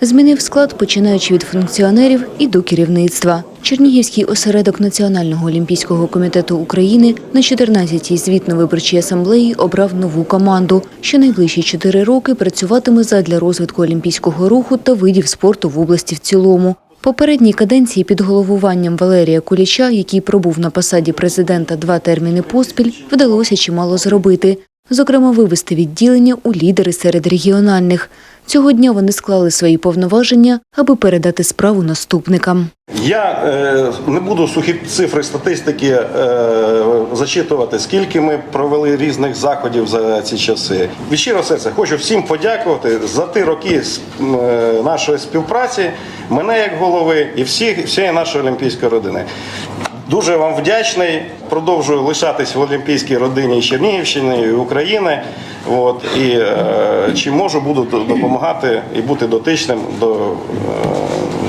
Змінив склад, починаючи від функціонерів і до керівництва. Чернігівський осередок Національного олімпійського комітету України на 14-й звітно-виборчій асамблеї обрав нову команду, що найближчі чотири роки працюватиме задля розвитку олімпійського руху та видів спорту в області в цілому. Попередній каденції під головуванням Валерія Куліча, який пробув на посаді президента два терміни поспіль, вдалося чимало зробити. Зокрема, вивести відділення у лідери серед регіональних. Цього дня вони склали свої повноваження, аби передати справу наступникам. Я е, не буду сухі цифри статистики е, зачитувати, скільки ми провели різних заходів за ці часи. Від щирого серця хочу всім подякувати за ті роки з- е, нашої співпраці, мене як голови і всіх, всієї нашої олімпійської родини. Дуже вам вдячний. Продовжую лишатись в олімпійській родині Чернігівщини і України. От і е, чи можу буду допомагати і бути дотичним до е,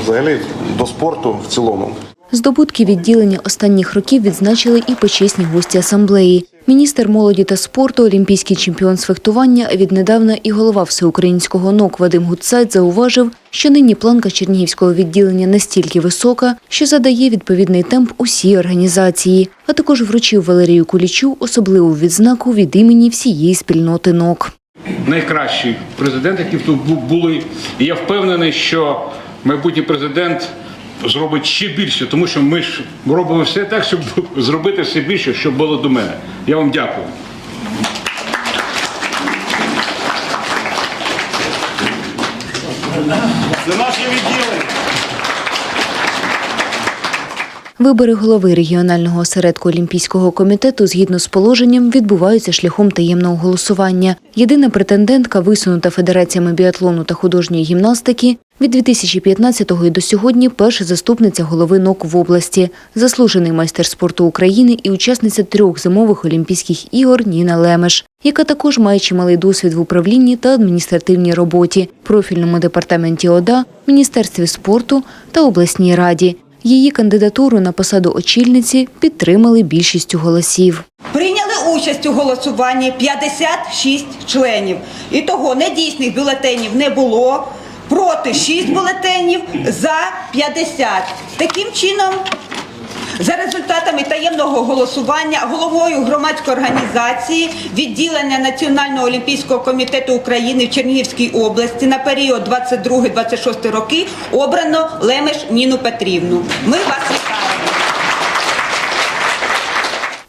взагалі до спорту в цілому. Здобутки відділення останніх років відзначили і почесні гості асамблеї. Міністр молоді та спорту, олімпійський чемпіон з фехтування, віднедавна і голова всеукраїнського НОК Вадим Гуцайт зауважив, що нині планка чернігівського відділення настільки висока, що задає відповідний темп усій організації, а також вручив Валерію Кулічу особливу відзнаку від імені всієї спільноти НОК. найкращий президент, які тут бу- були. І я впевнений, що майбутній президент зробить ще більше, тому що ми ж робимо все так, щоб зробити все більше, щоб було до мене. Я вам дякую. Це наше відділення. Вибори голови регіонального осередку Олімпійського комітету згідно з положенням відбуваються шляхом таємного голосування. Єдина претендентка, висунута федераціями біатлону та художньої гімнастики, від 2015-го і до сьогодні перша заступниця голови НОК в області, заслужений майстер спорту України і учасниця трьох зимових Олімпійських ігор Ніна Лемеш, яка також має чималий досвід в управлінні та адміністративній роботі, профільному департаменті ОДА, Міністерстві спорту та обласній раді. Її кандидатуру на посаду очільниці підтримали більшістю голосів. Прийняли участь у голосуванні 56 членів. І того недійсних бюлетенів не було. Проти 6 бюлетенів, за 50. Таким чином, за результатами таємного голосування головою громадської організації відділення Національного олімпійського комітету України в Чернігівській області на період 22-26 роки обрано Лемеш Ніну Петрівну. Ми вас вітаємо.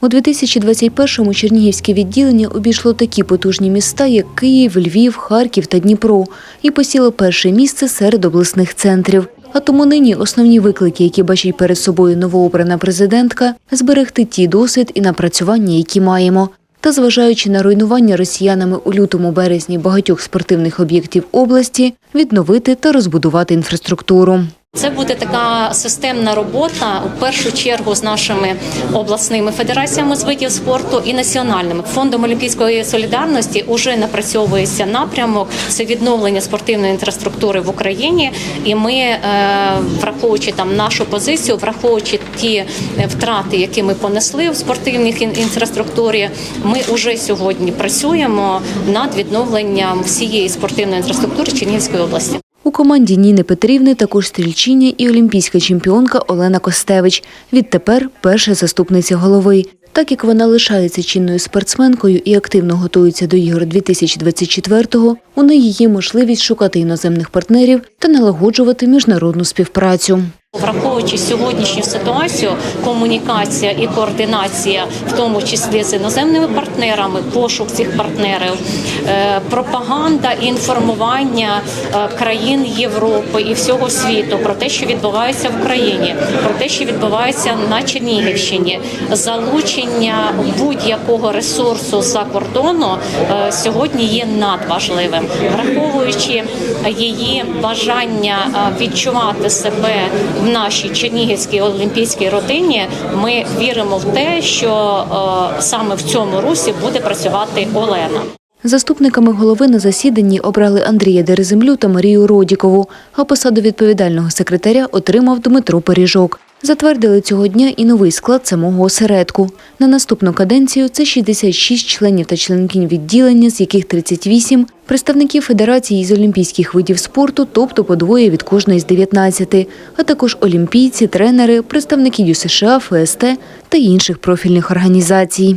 У 2021-му Чернігівське відділення обійшло такі потужні міста, як Київ, Львів, Харків та Дніпро, і посіло перше місце серед обласних центрів. А тому нині основні виклики, які бачить перед собою новообрана президентка, зберегти ті досвід і напрацювання, які маємо. Та зважаючи на руйнування росіянами у лютому березні багатьох спортивних об'єктів області, відновити та розбудувати інфраструктуру. Це буде така системна робота у першу чергу з нашими обласними федераціями з видів спорту і національними фондом олімпійської солідарності. Уже напрацьовується напрямок це відновлення спортивної інфраструктури в Україні. І ми, е, враховуючи там нашу позицію, враховуючи ті е, втрати, які ми понесли в спортивній інфраструктурі, ми вже сьогодні працюємо над відновленням всієї спортивної інфраструктури Чернігівської області. У команді Ніни Петрівни також стрільчиня і олімпійська чемпіонка Олена Костевич. Відтепер перша заступниця голови. Так як вона лишається чинною спортсменкою і активно готується до ігор 2024-го, у неї є можливість шукати іноземних партнерів та налагоджувати міжнародну співпрацю. Враховуючи сьогоднішню ситуацію, комунікація і координація, в тому числі з іноземними партнерами, пошук цих партнерів, е, пропаганда і інформування е, країн Європи і всього світу про те, що відбувається в Україні, про те, що відбувається на Чернігівщині, залучення будь-якого ресурсу за кордону е, сьогодні є надважливим, враховуючи її бажання е, відчувати себе в нашій Чернігівській олімпійській родині. Ми віримо в те, що е, саме в цьому русі буде працювати Олена. Заступниками голови на засіданні обрали Андрія Дереземлю та Марію Родікову, а посаду відповідального секретаря отримав Дмитро Поріжок. Затвердили цього дня і новий склад самого осередку. На наступну каденцію це 66 членів та членків відділення, з яких 38 – представників Федерації з олімпійських видів спорту, тобто по двоє від кожної з 19, а також олімпійці, тренери, представники ЮСША, ФСТ та інших профільних організацій.